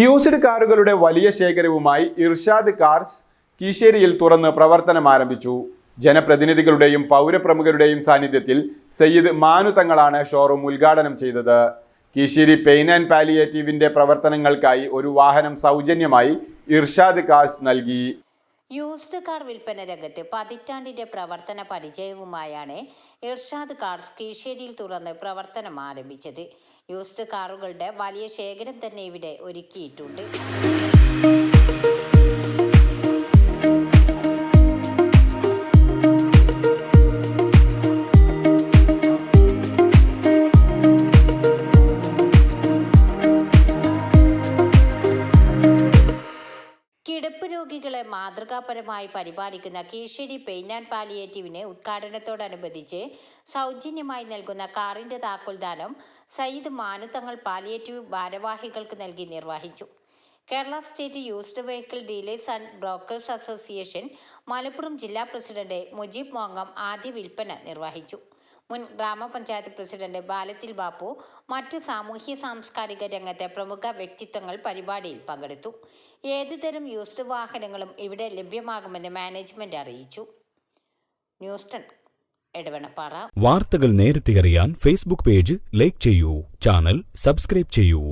Used കാറുകളുടെ വലിയ ശേഖരവുമായി Irshad cars കീശേരിയിൽ തുറന്ന് പ്രവർത്തനം ആരംഭിച്ചു. ജനപ്രതിനിധികളുടെയും പൗരപ്രമുഖരുടെയും സാന്നിധ്യത്തിൽ സയ്യിദ് മാനു തങ്ങളാണ് ഷോറൂം ഉദ്ഘാടനം ചെയ്തത്. കീശേരി പെയിൻ ആൻഡ് പാലിയേറ്റീവിന്റെ പ്രവർത്തനങ്ങൾക്കായി ഒരു വാഹനം സൗജന്യമായി ഇർഷാദ് കാർസ് നൽകി. യൂസ്ഡ് കാർ വിൽപ്പന രംഗത്ത് പതിറ്റാണ്ടിന്റെ പ്രവർത്തന പരിചയവുമായാണ് ഇർഷാദ് കാർസ് കീഴ്ശേരിയിൽ തുറന്ന് പ്രവർത്തനം ആരംഭിച്ചത്. യൂസ്ഡ് കാറുകളുടെ വലിയ ശേഖരം തന്നെ ഇവിടെ ഒരുക്കിയിട്ടുണ്ട്. കിടപ്പ് രോഗികളെ മാതൃകാപരമായി പരിപാലിക്കുന്ന കീഴ്ശേരി പെയിൻ ആൻഡ് പാലിയേറ്റീവിന് ഉദ്ഘാടനത്തോടനുബന്ധിച്ച് സൗജന്യമായി നൽകുന്ന കാറിന്റെ താക്കോൽദാനം സയ്യിദ് മാനു തങ്ങൾ പാലിയേറ്റീവ് ഭാരവാഹികൾക്ക് നൽകി നിർവഹിച്ചു. Kerala state used vehicle dealers and brokers association Malappuram ജില്ലാ പ്രസിഡന്റ് മുജീബ് മോങ്ങം ആദ്യ വിൽപ്പന നിർവഹിച്ചു. മുൻ ഗ്രാമപഞ്ചായത്ത് പ്രസിഡന്റ് ബാലത്തിൽ ബാപ്പു മറ്റ് സാമൂഹ്യ സാംസ്കാരിക രംഗത്തെ പ്രമുഖ വ്യക്തിത്വങ്ങൾ പരിപാടിയിൽ പങ്കെടുത്തു. ഏതുതരം യൂസ്ഡ് വാഹനങ്ങളും ഇവിടെ ലഭ്യമാകുമെന്ന് മാനേജ്മെന്റ് അറിയിച്ചു. ന്യൂസ് വാർത്തകൾ നേരത്തെ അറിയാൻ ഫേസ്ബുക്ക് പേജ് ലൈക്ക് ചെയ്യൂ ചാനൽ സബ്സ്ക്രൈബ് ചെയ്യൂ.